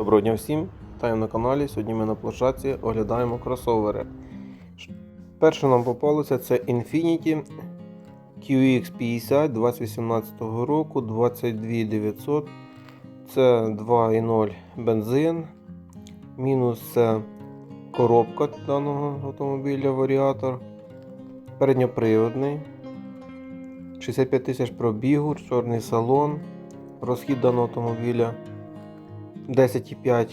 Доброго дня всім! Вітаю на каналі. Сьогодні ми на площадці оглядаємо кросовери. Перше нам попалося це Infiniti QX50 2018 року 22900. Це 2.0 бензин. Мінус це коробка даного автомобіля варіатор. Передньоприводний. 65 тисяч пробігу, чорний салон. Розхід даного автомобіля 10,5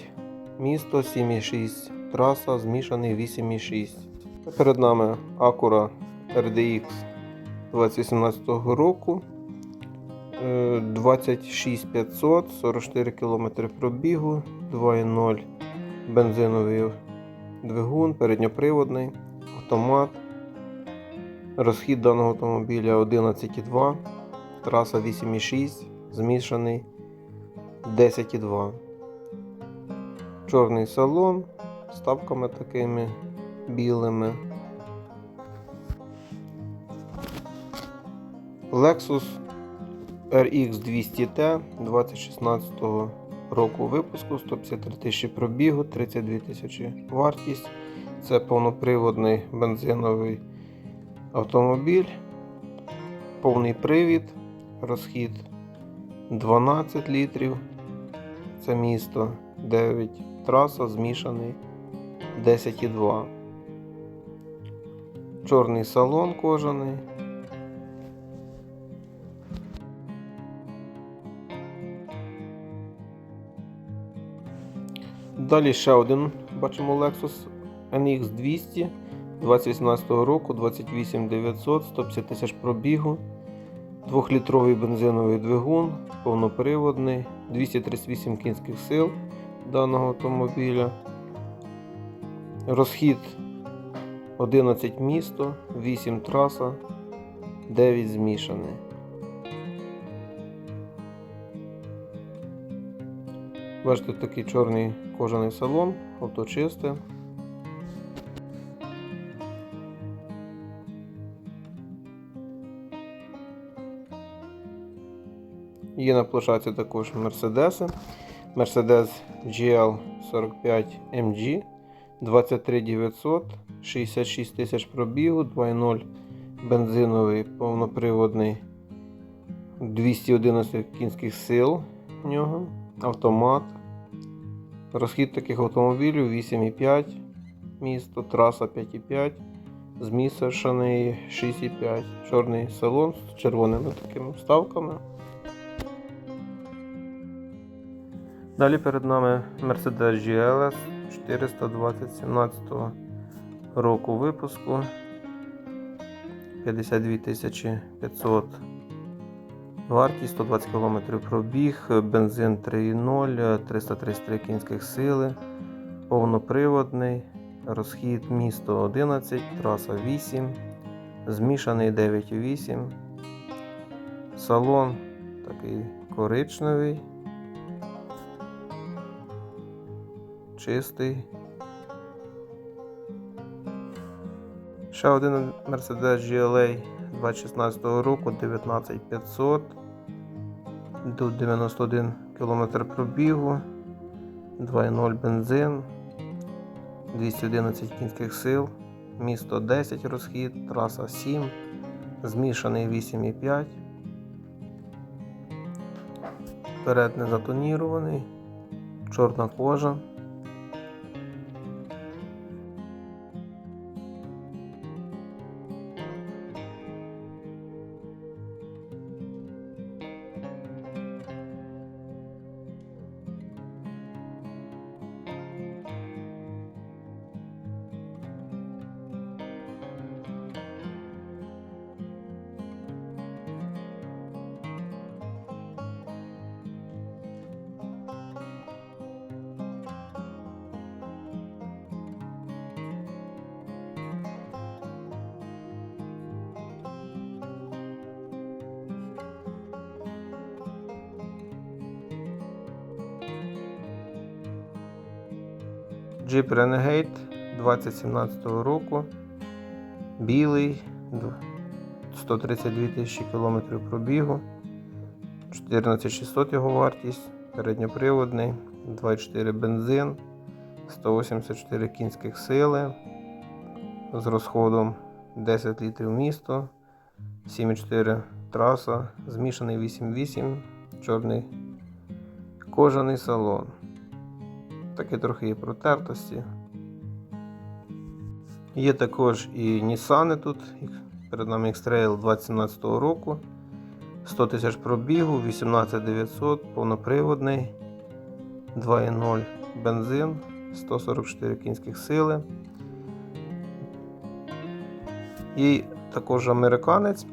місто, 7,6 траса, змішаний 8,6. Перед нами Acura RDX 2018 року. Е, 26500, 44 км пробігу, 2,0 бензиновий двигун, передньоприводний, автомат. Розхід даного автомобіля 11,2, траса 8,6, змішаний 10,2. Чорний салон з ставками такими білими. Lexus RX 200T 2016 року випуску, 153 тисячі пробігу, 32 тисячі вартість. Це повноприводний бензиновий автомобіль, повний привід, розхід 12 літрів. Це місто 9 траса, змішаний 10,2. Чорний салон кожаний. Далі ще один бачимо Lexus NX 200 2018 року 28900, 150 тисяч пробігу. Двохлітровий бензиновий двигун, повноприводний, 238 кінських сил даного автомобіля. Розхід 11 місто, 8 траса, 9 змішаний. Бачите, такий чорний кожаний салон, авто чисте. Є на площадці також Мерседеси. Mercedes GL 45 MG 23900, 66 тисяч пробігу, 2.0 бензиновий повноприводний 211 кінських сил в нього, автомат. Розхід таких автомобілів 8,5 місто, траса 5,5, змішаний 6,5, чорний салон з червоними такими вставками. Далі перед нами Mercedes GLS 42017 року випуску. 52 500 вартість, 120 км пробіг, бензин 3.0, 333 кінських сили, повноприводний, розхід місто 11, траса 8, змішаний 9,8, салон такий коричневий. Чистий. Ще один Mercedes GLA 2016 року 19500 до 91 км пробігу, 2.0 бензин, 211 кінських сил, місто 10 розхід, траса 7, змішаний 8,5. Перед не затонірований, чорна кожа. Jeep Renegade 2017 року. Білий, 132 тисячі кілометрів пробігу, 14600 його вартість, передньоприводний, 2,4 бензин, 184 кінських сили з розходом 10 літрів місто, 7,4 траса, змішаний 8,8, чорний кожаний салон. Таке трохи є протертості. Є також і Нісани тут. Перед нами X-Trail 2017 року. 100 тисяч пробігу, 18900, повноприводний, 2.0 бензин, 144 кінських сили. І також американець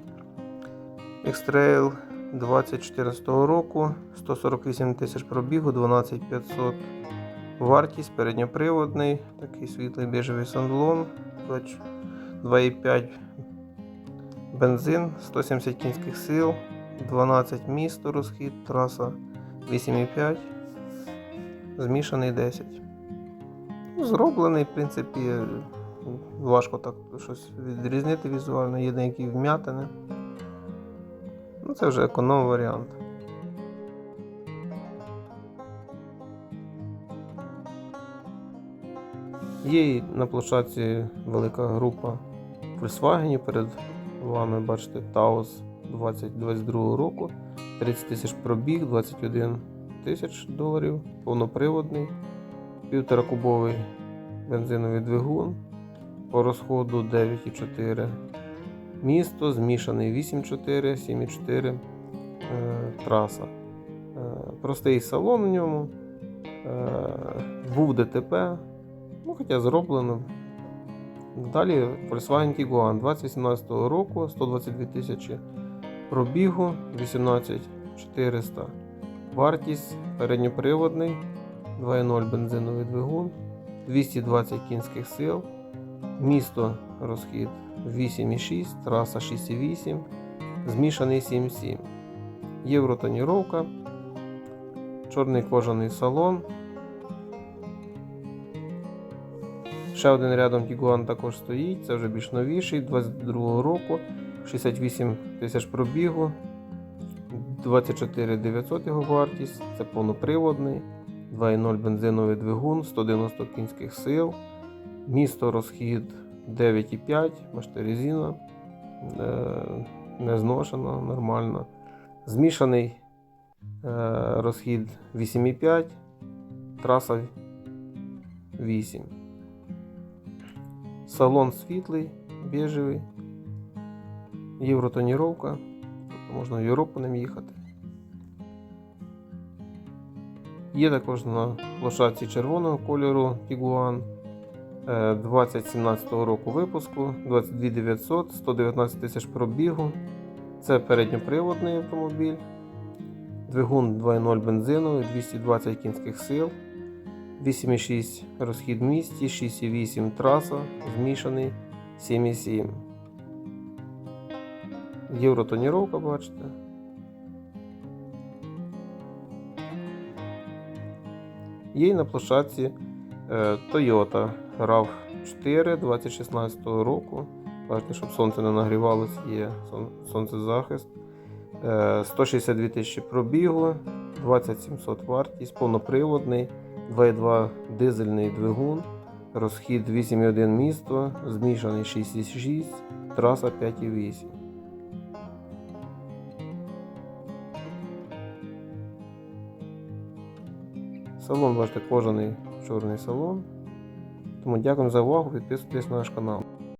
X-Trail 2014 року, 148 тисяч пробігу, 12500 вартість, передньоприводний, такий світлий біжевий сандлон, 2,5 бензин, 170 кінських сил, 12 місто розхід, траса 8,5, змішаний 10. Ну, Зроблений, в принципі, важко так щось відрізнити візуально, є деякі вм'ятини. Ну, це вже економ варіант. Є на площадці велика група Volkswagen. Перед вами бачите Taos 2022 року. 30 тисяч пробіг, 21 тисяч доларів, повноприводний, 1,5 кубовий бензиновий двигун по розходу 9,4. Місто змішаний 8,4, 7,4 е, траса. Е, простий салон в ньому. Е, був ДТП, ну, хоча зроблено. Далі Volkswagen Tiguan 2018 року, 122 тисячі пробігу, 18400 вартість, передньоприводний, 2.0 бензиновий двигун, 220 кінських сил, місто розхід 8,6, траса 6,8, змішаний 7,7. Євротоніровка, чорний кожаний салон. Ще один рядом Tiguan також стоїть, це вже більш новіший, 22 року, 68 тисяч пробігу, 24 900 його вартість, це повноприводний, 2.0 бензиновий двигун, 190 кінських сил, місто розхід 9,5, бачите, резина, е, не зношена, нормально. Змішаний е, розхід 8,5, траса 8. Салон світлий, біжевий, євротоніровка, тобто можна в Європу ним їхати. Є також на площадці червоного кольору Tiguan е, 2017 року випуску, 22 900, 119 тисяч пробігу. Це передньоприводний автомобіль, двигун 2.0 бензиновий, 220 кінських сил. 8,6 розхід в місті, 6,8 траса, змішаний 7,7. Євротоніровка, бачите. Є й на площадці е, Toyota RAV4 2016 року. Бачите, щоб сонце не нагрівалося, є сонцезахист. Е, 162 тисячі пробігу, 2700 вартість, повноприводний. 2.2 дизельний двигун, розхід 8,1 місто, змішаний 6,6, траса 5,8. Салон, бачите, кожаний чорний салон. Тому дякую за увагу, підписуйтесь на наш канал.